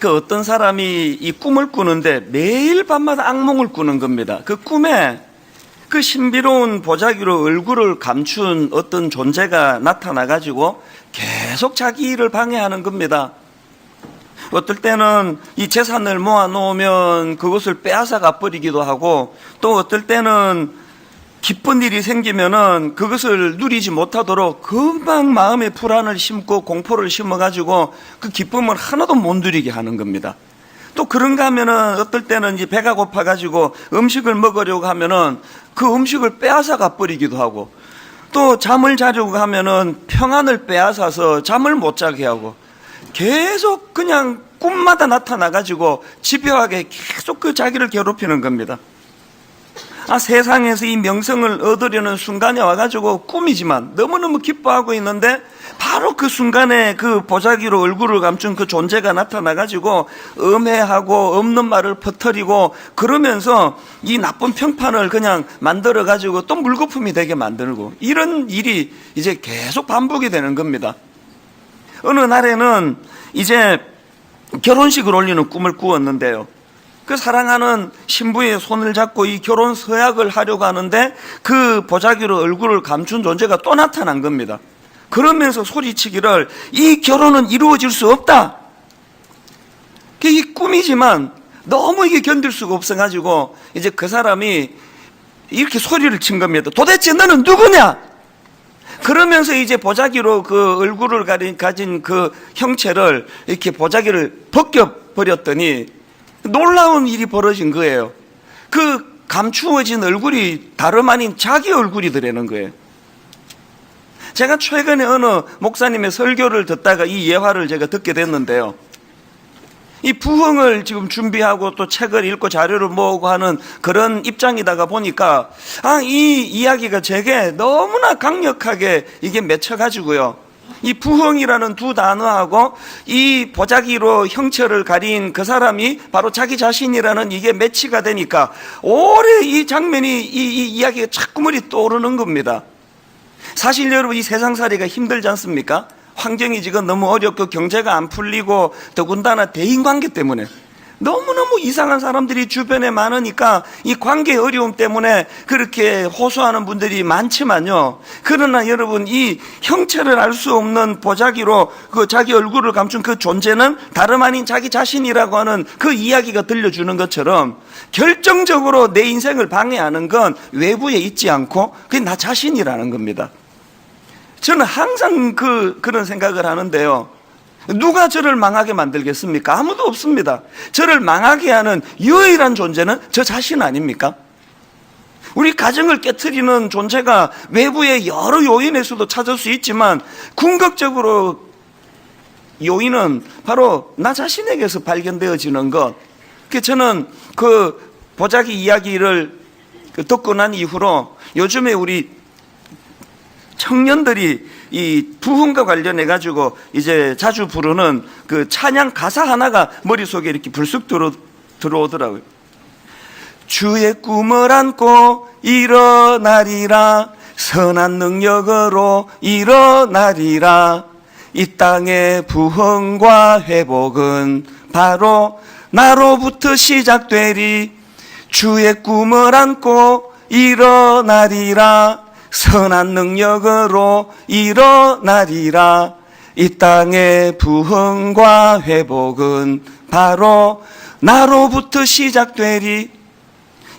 그 어떤 사람이 이 꿈을 꾸는데 매일 밤마다 악몽을 꾸는 겁니다. 그 꿈에 그 신비로운 보자기로 얼굴을 감춘 어떤 존재가 나타나 가지고 계속 자기 일을 방해하는 겁니다. 어떨 때는 이 재산을 모아 놓으면 그것을 빼앗아가 버리기도 하고 또 어떨 때는 기쁜 일이 생기면은 그것을 누리지 못하도록 금방 마음에 불안을 심고 공포를 심어가지고 그 기쁨을 하나도 못 누리게 하는 겁니다. 또 그런가 하면은 어떨 때는 이제 배가 고파가지고 음식을 먹으려고 하면은 그 음식을 빼앗아가 버리기도 하고 또 잠을 자려고 하면은 평안을 빼앗아서 잠을 못 자게 하고 계속 그냥 꿈마다 나타나가지고 집요하게 계속 그 자기를 괴롭히는 겁니다. 아, 세상에서 이 명성을 얻으려는 순간에 와가지고 꿈이지만 너무너무 기뻐하고 있는데 바로 그 순간에 그 보자기로 얼굴을 감춘 그 존재가 나타나가지고 음해하고 없는 말을 퍼뜨리고 그러면서 이 나쁜 평판을 그냥 만들어가지고 또 물거품이 되게 만들고 이런 일이 이제 계속 반복이 되는 겁니다. 어느 날에는 이제 결혼식을 올리는 꿈을 꾸었는데요. 그 사랑하는 신부의 손을 잡고 이 결혼 서약을 하려고 하는데 그 보자기로 얼굴을 감춘 존재가 또 나타난 겁니다. 그러면서 소리치기를 이 결혼은 이루어질 수 없다. 이 꿈이지만 너무 이게 견딜 수가 없어가지고 이제 그 사람이 이렇게 소리를 친 겁니다. 도대체 너는 누구냐? 그러면서 이제 보자기로 그 얼굴을 가진 그 형체를 이렇게 보자기를 벗겨버렸더니 놀라운 일이 벌어진 거예요. 그 감추어진 얼굴이 다름 아닌 자기 얼굴이 되는 거예요. 제가 최근에 어느 목사님의 설교를 듣다가 이 예화를 제가 듣게 됐는데요. 이 부흥을 지금 준비하고 또 책을 읽고 자료를 모으고 하는 그런 입장이다가 보니까 아, 이 이야기가 제게 너무나 강력하게 이게 맺혀가지고요. 이 부흥이라는 두 단어하고 이 보자기로 형체를 가린 그 사람이 바로 자기 자신이라는 이게 매치가 되니까 오래 이 장면이 이, 이 이야기가 자꾸 머리 떠오르는 겁니다. 사실 여러분 이 세상살이가 힘들지 않습니까? 환경이 지금 너무 어렵고 경제가 안 풀리고 더군다나 대인관계 때문에 너무너무 이상한 사람들이 주변에 많으니까 이 관계 어려움 때문에 그렇게 호소하는 분들이 많지만요. 그러나 여러분 이 형체를 알 수 없는 보자기로 그 자기 얼굴을 감춘 그 존재는 다름 아닌 자기 자신이라고 하는 그 이야기가 들려주는 것처럼 결정적으로 내 인생을 방해하는 건 외부에 있지 않고 그게 나 자신이라는 겁니다. 저는 항상 그, 그런 생각을 하는데요. 누가 저를 망하게 만들겠습니까? 아무도 없습니다. 저를 망하게 하는 유일한 존재는 저 자신 아닙니까? 우리 가정을 깨뜨리는 존재가 외부의 여러 요인에서도 찾을 수 있지만 궁극적으로 요인은 바로 나 자신에게서 발견되어지는 것. 그 저는 그 보자기 이야기를 그 듣고 난 이후로 요즘에 우리 청년들이 이 부흥과 관련해 가지고 이제 자주 부르는 그 찬양 가사 하나가 머릿속에 이렇게 불쑥 들어, 들어오더라고요. 주의 꿈을 안고 일어나리라. 선한 능력으로 일어나리라. 이 땅의 부흥과 회복은 바로 나로부터 시작되리. 주의 꿈을 안고 일어나리라 선한 능력으로 일어나리라 이 땅의 부흥과 회복은 바로 나로부터 시작되리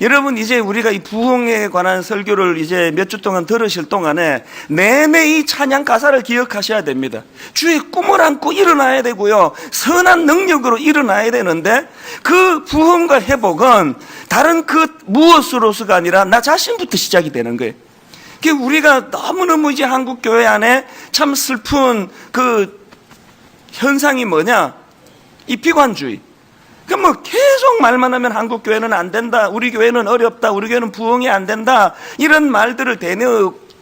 여러분 이제 우리가 이 부흥에 관한 설교를 이제 몇 주 동안 들으실 동안에 내내 이 찬양 가사를 기억하셔야 됩니다. 주의 꿈을 안고 일어나야 되고요. 선한 능력으로 일어나야 되는데 그 부흥과 회복은 다른 그 무엇으로서가 아니라 나 자신부터 시작이 되는 거예요. 그 우리가 너무너무 이제 한국 교회 안에 참 슬픈 그 현상이 뭐냐? 이 비관주의. 그뭐 계속 말만 하면 한국 교회는 안 된다. 우리 교회는 어렵다. 우리 교회는 부흥이 안 된다. 이런 말들을 대내,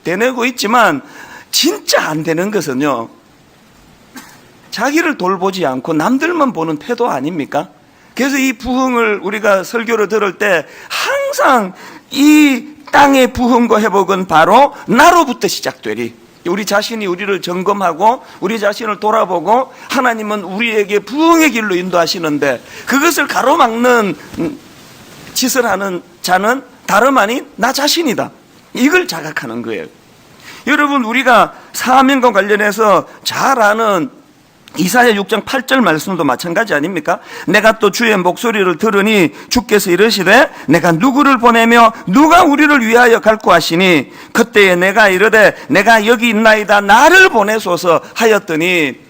대내고 있지만 진짜 안 되는 것은요. 자기를 돌보지 않고 남들만 보는 태도 아닙니까? 그래서 이 부흥을 우리가 설교를 들을 때 항상 이 땅의 부흥과 회복은 바로 나로부터 시작되리. 우리 자신이 우리를 점검하고 우리 자신을 돌아보고 하나님은 우리에게 부흥의 길로 인도하시는데 그것을 가로막는 음, 짓을 하는 자는 다름 아닌 나 자신이다. 이걸 자각하는 거예요. 여러분 우리가 사명과 관련해서 잘 아는 이사야 6장 8절 말씀도 마찬가지 아닙니까? 내가 또 주의 목소리를 들으니 주께서 이르시되 내가 누구를 보내며 누가 우리를 위하여 갈고 하시니 그때에 내가 이르되 내가 여기 있나이다 나를 보내소서 하였더니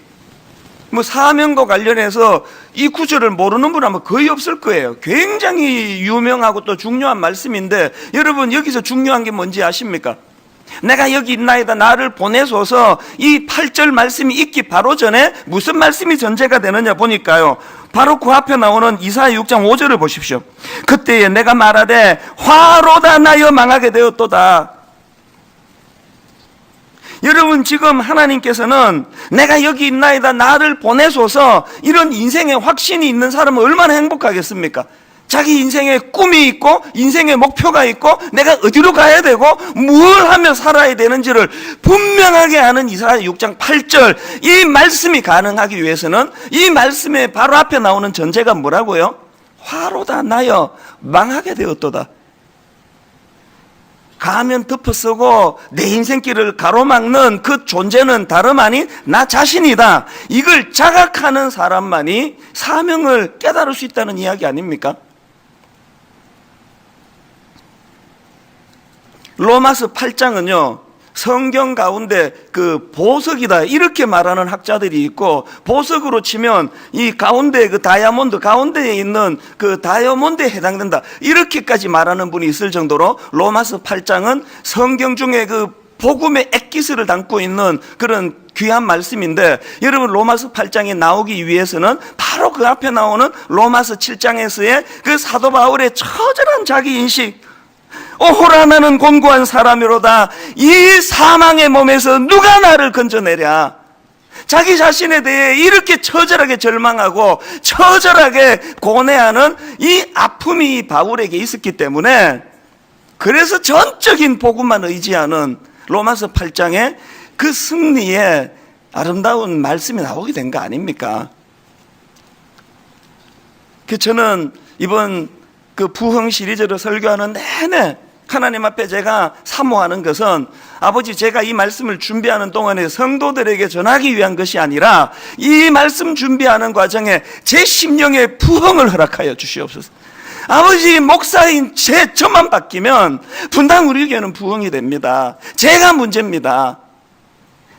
뭐 사명과 관련해서 이 구절을 모르는 분 아마 거의 없을 거예요. 굉장히 유명하고 또 중요한 말씀인데 여러분 여기서 중요한 게 뭔지 아십니까? 내가 여기 있나이다 나를 보내소서 이 8절 말씀이 있기 바로 전에 무슨 말씀이 전제가 되느냐 보니까요. 바로 그 앞에 나오는 이사야 6장 5절을 보십시오. 그때에 내가 말하되 화로 다 나여 망하게 되었도다. 여러분 지금 하나님께서는 내가 여기 있나이다 나를 보내소서 이런 인생에 확신이 있는 사람은 얼마나 행복하겠습니까? 자기 인생에 꿈이 있고 인생의 목표가 있고 내가 어디로 가야 되고 뭘 하며 살아야 되는지를 분명하게 아는 이사야 6장 8절 이 말씀이 가능하기 위해서는 이 말씀의 바로 앞에 나오는 전제가 뭐라고요? 화로다 나여 망하게 되었도다. 가면 덮어 쓰고 내 인생길을 가로막는 그 존재는 다름 아닌 나 자신이다. 이걸 자각하는 사람만이 사명을 깨달을 수 있다는 이야기 아닙니까? 로마서 8장은요, 성경 가운데 그 보석이다. 이렇게 말하는 학자들이 있고, 보석으로 치면 이 가운데 그 다이아몬드, 가운데에 있는 그 다이아몬드에 해당된다. 이렇게까지 말하는 분이 있을 정도로 로마서 8장은 성경 중에 그 복음의 액기스를 담고 있는 그런 귀한 말씀인데 여러분 로마서 8장에 나오기 위해서는 바로 그 앞에 나오는 로마서 7장에서의 그 사도 바울의 처절한 자기 인식 오호라 나는 곤고한 사람이로다 이 사망의 몸에서 누가 나를 건져내랴 자기 자신에 대해 이렇게 처절하게 절망하고 처절하게 고뇌하는 이 아픔이 바울에게 있었기 때문에 그래서 전적인 복음만 의지하는 로마서 8장에 그 승리의 아름다운 말씀이 나오게 된 거 아닙니까? 그 저는 이번 그 부흥 시리즈를 설교하는 내내 하나님 앞에 제가 사모하는 것은 아버지 제가 이 말씀을 준비하는 동안에 성도들에게 전하기 위한 것이 아니라 이 말씀 준비하는 과정에 제 심령의 부흥을 허락하여 주시옵소서. 아버지 목사인 제 저만 바뀌면 분당 우리 교회는 부흥이 됩니다. 제가 문제입니다.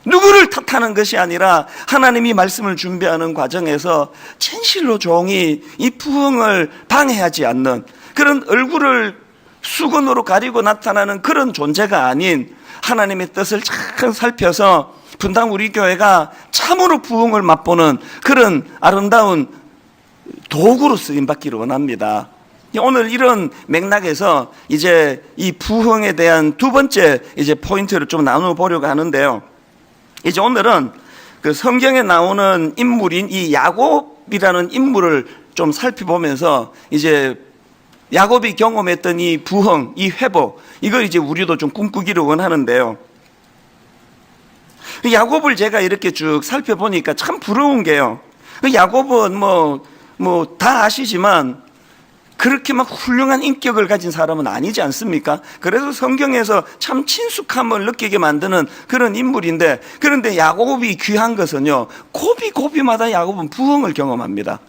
누구를 탓하는 것이 아니라 하나님이 말씀을 준비하는 과정에서 진실로 종이 이 부흥을 방해하지 않는 그런 얼굴을 수건으로 가리고 나타나는 그런 존재가 아닌 하나님의 뜻을 잘 살펴서 분당 우리 교회가 참으로 부흥을 맛보는 그런 아름다운 도구로 쓰임 받기를 원합니다. 오늘 이런 맥락에서 이제 이 부흥에 대한 두 번째 이제 포인트를 좀 나눠 보려고 하는데요. 이제 오늘은 그 성경에 나오는 인물인 이 야곱이라는 인물을 좀 살펴보면서 이제 야곱이 경험했던 이 부흥, 이 회복, 이걸 이제 우리도 좀 꿈꾸기를 원하는데요. 그 야곱을 제가 이렇게 쭉 살펴보니까 참 부러운 게요. 그 야곱은 뭐, 뭐 다 아시지만 그렇게 막 훌륭한 인격을 가진 사람은 아니지 않습니까? 그래서 성경에서 참 친숙함을 느끼게 만드는 그런 인물인데 그런데 야곱이 귀한 것은요. 고비 고비마다 야곱은 부흥을 경험합니다.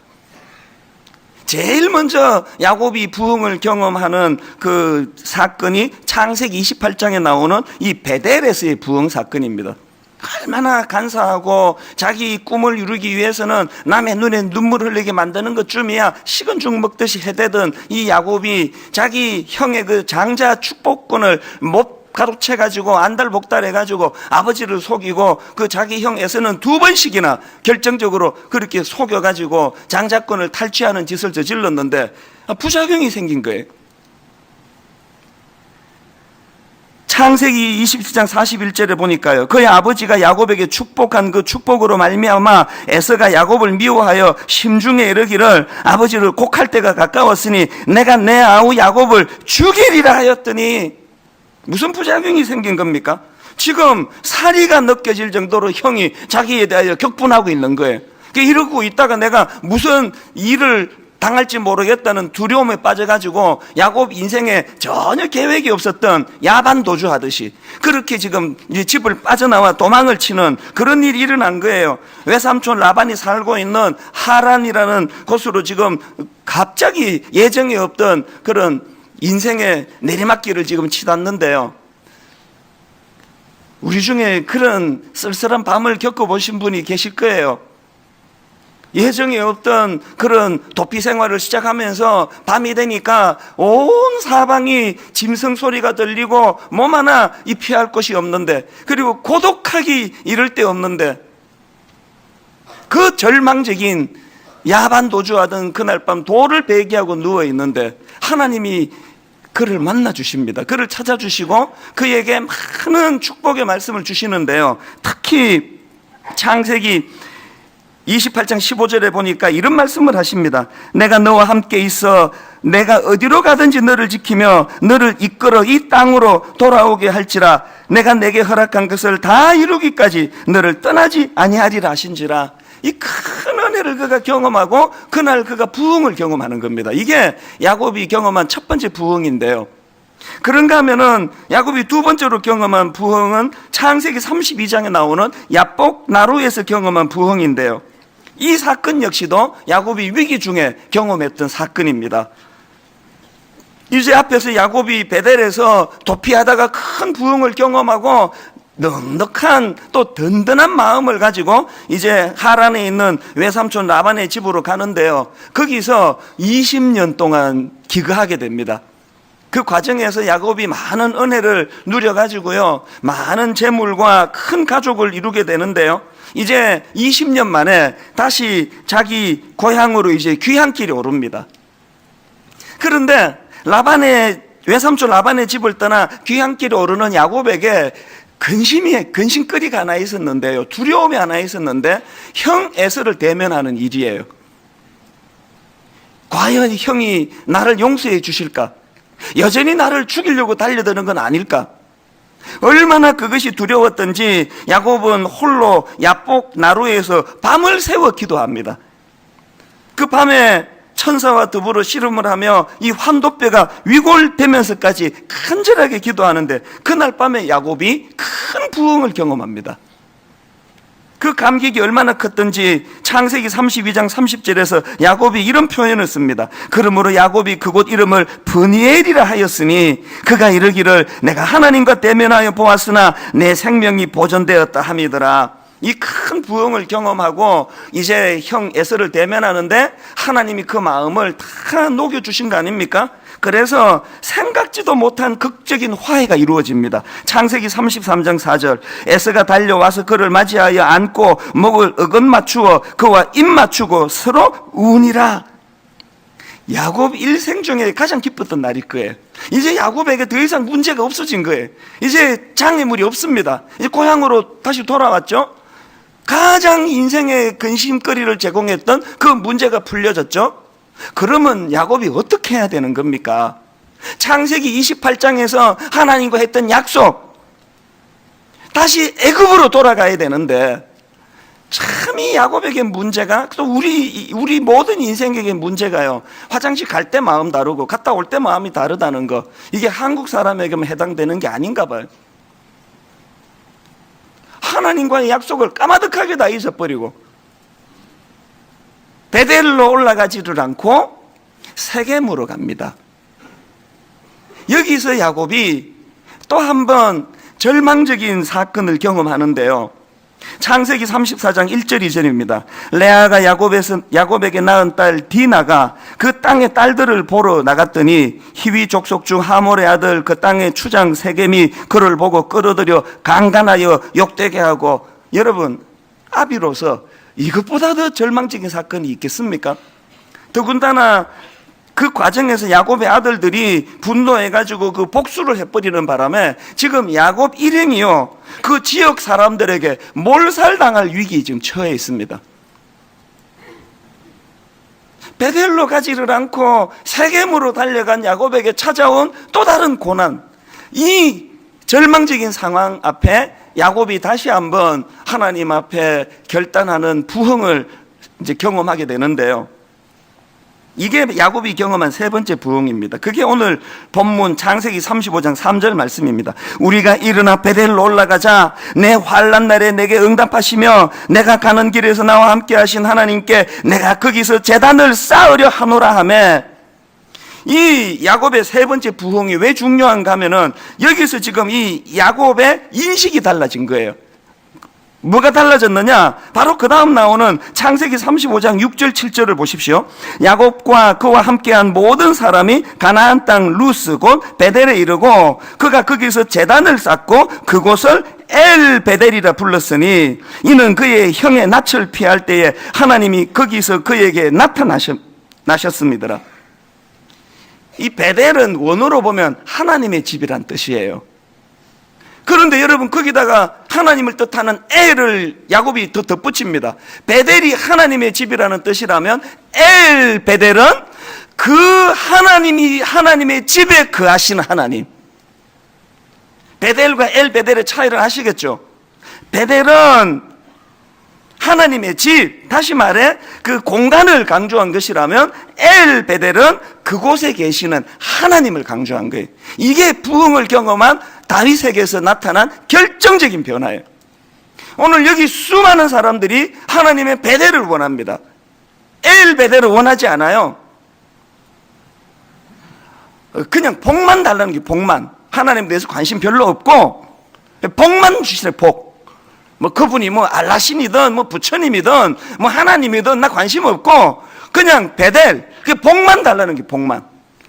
제일 먼저 야곱이 부흥을 경험하는 그 사건이 창세기 28장에 나오는 이 베델에서의 부흥 사건입니다. 얼마나 간사하고 자기 꿈을 이루기 위해서는 남의 눈에 눈물 흘리게 만드는 것쯤이야 식은 죽 먹듯이 해대던 이 야곱이 자기 형의 그 장자 축복권을 못 가로채 가지고 안달복달 해 가지고 아버지를 속이고 그 자기 형 에서는 두 번씩이나 결정적으로 그렇게 속여 가지고 장자권을 탈취하는 짓을 저질렀는데 부작용이 생긴 거예요. 창세기 27장 41절에 보니까요. 그의 아버지가 야곱에게 축복한 그 축복으로 말미암아 에서가 야곱을 미워하여 심중에 이르기를 아버지를 곡할 때가 가까웠으니 내가 내 아우 야곱을 죽이리라 하였더니 무슨 부작용이 생긴 겁니까? 지금 사리가 느껴질 정도로 형이 자기에 대하여 격분하고 있는 거예요. 그러니까 이러고 있다가 내가 무슨 일을 당할지 모르겠다는 두려움에 빠져가지고 야곱 인생에 전혀 계획이 없었던 야반 도주하듯이 그렇게 지금 집을 빠져나와 도망을 치는 그런 일이 일어난 거예요. 외삼촌 라반이 살고 있는 하란이라는 곳으로 지금 갑자기 예정에 없던 그런 인생의 내리막길을 지금 치닫는데요. 우리 중에 그런 쓸쓸한 밤을 겪어보신 분이 계실 거예요. 예정에 없던 그런 도피 생활을 시작하면서 밤이 되니까 온 사방이 짐승 소리가 들리고 몸 하나 이 피할 곳이 없는데 그리고 고독하기 이를 데 없는데 그 절망적인 야반 도주하던 그날 밤 돌을 배기하고 누워 있는데 하나님이 그를 만나 주십니다. 그를 찾아 주시고 그에게 많은 축복의 말씀을 주시는데요. 특히 창세기 28장 15절에 보니까 이런 말씀을 하십니다. 내가 너와 함께 있어 내가 어디로 가든지 너를 지키며 너를 이끌어 이 땅으로 돌아오게 할지라 내가 내게 허락한 것을 다 이루기까지 너를 떠나지 아니하리라 하신지라 이 큰 은혜를 그가 경험하고 그날 그가 부흥을 경험하는 겁니다. 이게 야곱이 경험한 첫 번째 부흥인데요. 그런가 하면은 야곱이 두 번째로 경험한 부흥은 창세기 32장에 나오는 야복 나루에서 경험한 부흥인데요. 이 사건 역시도 야곱이 위기 중에 경험했던 사건입니다. 이제 앞에서 야곱이 베델에서 도피하다가 큰 부흥을 경험하고 넉넉한 또 든든한 마음을 가지고 이제 하란에 있는 외삼촌 라반의 집으로 가는데요. 거기서 20년 동안 기거하게 됩니다. 그 과정에서 야곱이 많은 은혜를 누려가지고요. 많은 재물과 큰 가족을 이루게 되는데요. 이제 20년 만에 다시 자기 고향으로 이제 귀향길에 오릅니다. 그런데 라반의 외삼촌 라반의 집을 떠나 귀향길에 오르는 야곱에게 근심이 근심거리가 하나 있었는데요. 두려움이 하나 있었는데 형 에서를 대면하는 일이에요. 과연 형이 나를 용서해 주실까? 여전히 나를 죽이려고 달려드는 건 아닐까? 얼마나 그것이 두려웠던지 야곱은 홀로 야복 나루에서 밤을 새워 기도합니다. 그 밤에 천사와 더불어 씨름을 하며 이 환도뼈가 위골되면서까지 간절하게 기도하는데 그날 밤에 야곱이 큰 부흥을 경험합니다. 그 감격이 얼마나 컸던지 창세기 32장 30절에서 야곱이 이런 표현을 씁니다. 그러므로 야곱이 그곳 이름을 브니엘이라 하였으니 그가 이르기를 내가 하나님과 대면하여 보았으나 내 생명이 보존되었다 함이더라. 이 큰 부흥을 경험하고 이제 형 에서를 대면하는데 하나님이 그 마음을 다 녹여주신 거 아닙니까? 그래서 생각지도 못한 극적인 화해가 이루어집니다. 창세기 33장 4절 에서가 달려와서 그를 맞이하여 안고 목을 어긋 맞추어 그와 입 맞추고 서로 운이라 야곱 일생 중에 가장 기뻤던 날일 거예요. 이제 야곱에게 더 이상 문제가 없어진 거예요. 이제 장애물이 없습니다. 이제 고향으로 다시 돌아왔죠. 가장 인생의 근심거리를 제공했던 그 문제가 풀려졌죠. 그러면 야곱이 어떻게 해야 되는 겁니까? 창세기 28장에서 하나님과 했던 약속 다시 애굽으로 돌아가야 되는데 참 이 야곱에게 문제가 또 우리 우리 모든 인생에게 문제가요. 화장실 갈 때 마음 다르고 갔다 올 때 마음이 다르다는 거 이게 한국 사람에게만 해당되는 게 아닌가 봐요. 하나님과의 약속을 까마득하게 다 잊어버리고 베델로 올라가지를 않고 세겜으로 갑니다. 여기서 야곱이 또 한 번 절망적인 사건을 경험하는데요. 창세기 34장 1절 2절입니다. 레아가 야곱에서, 야곱에게 낳은 딸 디나가 그 땅의 딸들을 보러 나갔더니 히위 족속 중 하몰의 아들 그 땅의 추장 세겜이 그를 보고 끌어들여 강간하여 욕되게 하고 여러분 아비로서 이것보다 더 절망적인 사건이 있겠습니까? 더군다나 그 과정에서 야곱의 아들들이 분노해가지고 그 복수를 해버리는 바람에 지금 야곱 일행이요. 그 지역 사람들에게 몰살당할 위기에 지금 처해 있습니다. 베델로 가지를 않고 세겜으로 달려간 야곱에게 찾아온 또 다른 고난. 이 절망적인 상황 앞에 야곱이 다시 한번 하나님 앞에 결단하는 부흥을 이제 경험하게 되는데요. 이게 야곱이 경험한 세 번째 부흥입니다. 그게 오늘 본문 창세기 35장 3절 말씀입니다. 우리가 일어나 베델로 올라가자 내 환란 날에 내게 응답하시며 내가 가는 길에서 나와 함께 하신 하나님께 내가 거기서 재단을 쌓으려 하노라 하매 이 야곱의 세 번째 부흥이 왜 중요한가 하면은 여기서 지금 이 야곱의 인식이 달라진 거예요. 뭐가 달라졌느냐? 바로 그 다음 나오는 창세기 35장 6절 7절을 보십시오. 야곱과 그와 함께한 모든 사람이 가나안 땅 루스 곧 베델에 이르고 그가 거기서 재단을 쌓고 그곳을 엘 베델이라 불렀으니 이는 그의 형의 낯을 피할 때에 하나님이 거기서 그에게 나타나셨, 나셨습니다. 이 베델은 원어로 보면 하나님의 집이란 뜻이에요. 그런데 여러분 거기다가 하나님을 뜻하는 엘을 야곱이 더 덧붙입니다. 베델이 하나님의 집이라는 뜻이라면 엘 베델은 그 하나님이 하나님의 집에 거하시는 하나님. 베델과 엘 베델의 차이를 아시겠죠? 베델은 하나님의 집, 다시 말해 그 공간을 강조한 것이라면 엘 베델은 그곳에 계시는 하나님을 강조한 거예요. 이게 부흥을 경험한 다윗에게서 나타난 결정적인 변화예요. 오늘 여기 수많은 사람들이 하나님의 베델을 원합니다. 엘 베델을 원하지 않아요. 그냥 복만 달라는 게 복만. 하나님에 대해서 관심 별로 없고 복만 주시래 복. 뭐 그분이 뭐 알라신이든 뭐 부처님이든 뭐 하나님이든 나 관심 없고 그냥 베델 그 복만 달라는 게 복만.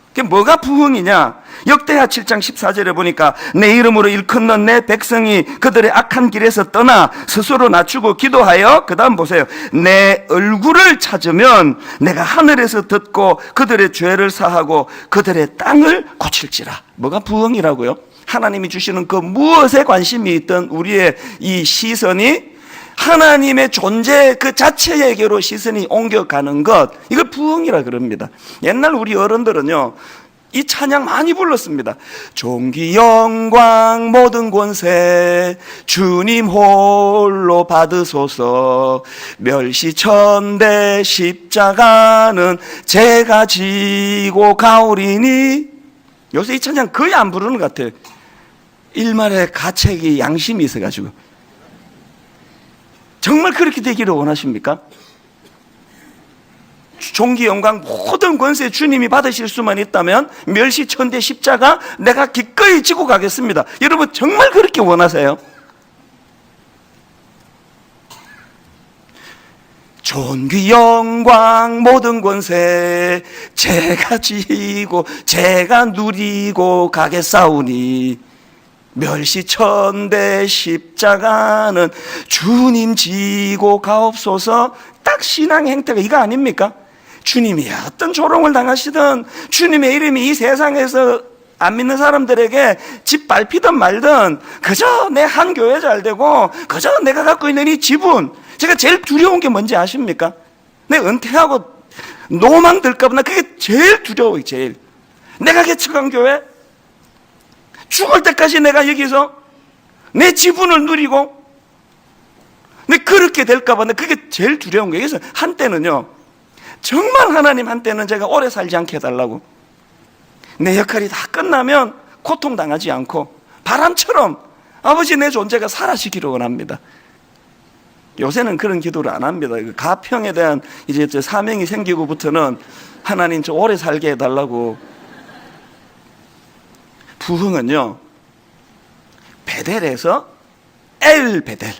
그게 뭐가 부흥이냐? 역대하 7장 14절에 보니까 내 이름으로 일컫는 내 백성이 그들의 악한 길에서 떠나 스스로 낮추고 기도하여 그다음 보세요. 내 얼굴을 찾으면 내가 하늘에서 듣고 그들의 죄를 사하고 그들의 땅을 고칠지라. 뭐가 부흥이라고요? 하나님이 주시는 그 무엇에 관심이 있던 우리의 이 시선이 하나님의 존재 그 자체에게로 시선이 옮겨가는 것, 이걸 부흥이라 그럽니다. 옛날 우리 어른들은요, 이 찬양 많이 불렀습니다. 종기 영광 모든 권세 주님 홀로 받으소서 멸시 천대 십자가는 제가 지고 가오리니 요새 이 찬양 거의 안 부르는 것 같아요. 일말의 가책이 양심이 있어가지고 정말 그렇게 되기를 원하십니까? 종기 영광 모든 권세 주님이 받으실 수만 있다면 멸시천대 십자가 내가 기꺼이 지고 가겠습니다. 여러분 정말 그렇게 원하세요? 존귀 영광 모든 권세 제가 지고 제가 누리고 가겠사오니 멸시천대 십자가는 주님 지고 가옵소서 딱 신앙 행태가 이거 아닙니까? 주님이 어떤 조롱을 당하시든 주님의 이름이 이 세상에서 안 믿는 사람들에게 집 밟히든 말든 그저 내 한 교회 잘 되고 그저 내가 갖고 있는 이 지분 제가 제일 두려운 게 뭔지 아십니까? 내 은퇴하고 노망 들까봐 나 그게 제일 두려워요 제일. 내가 개척한 교회 죽을 때까지 내가 여기서 내 지분을 누리고 내 그렇게 될까봐 나 그게 제일 두려운 거예요. 그래서 한때는요 정말 하나님 한때는 제가 오래 살지 않게 해달라고 내 역할이 다 끝나면 고통당하지 않고 바람처럼 아버지 내 존재가 사라지기를 원합니다. 요새는 그런 기도를 안 합니다. 그 가평에 대한 이제 저 사명이 생기고부터는 하나님 좀 오래 살게 해달라고. 부흥은요, 베델에서 엘 베델.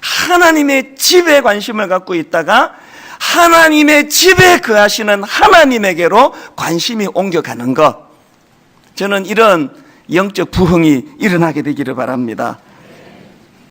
하나님의 집에 관심을 갖고 있다가 하나님의 집에 거하시는 하나님에게로 관심이 옮겨가는 것. 저는 이런 영적 부흥이 일어나게 되기를 바랍니다.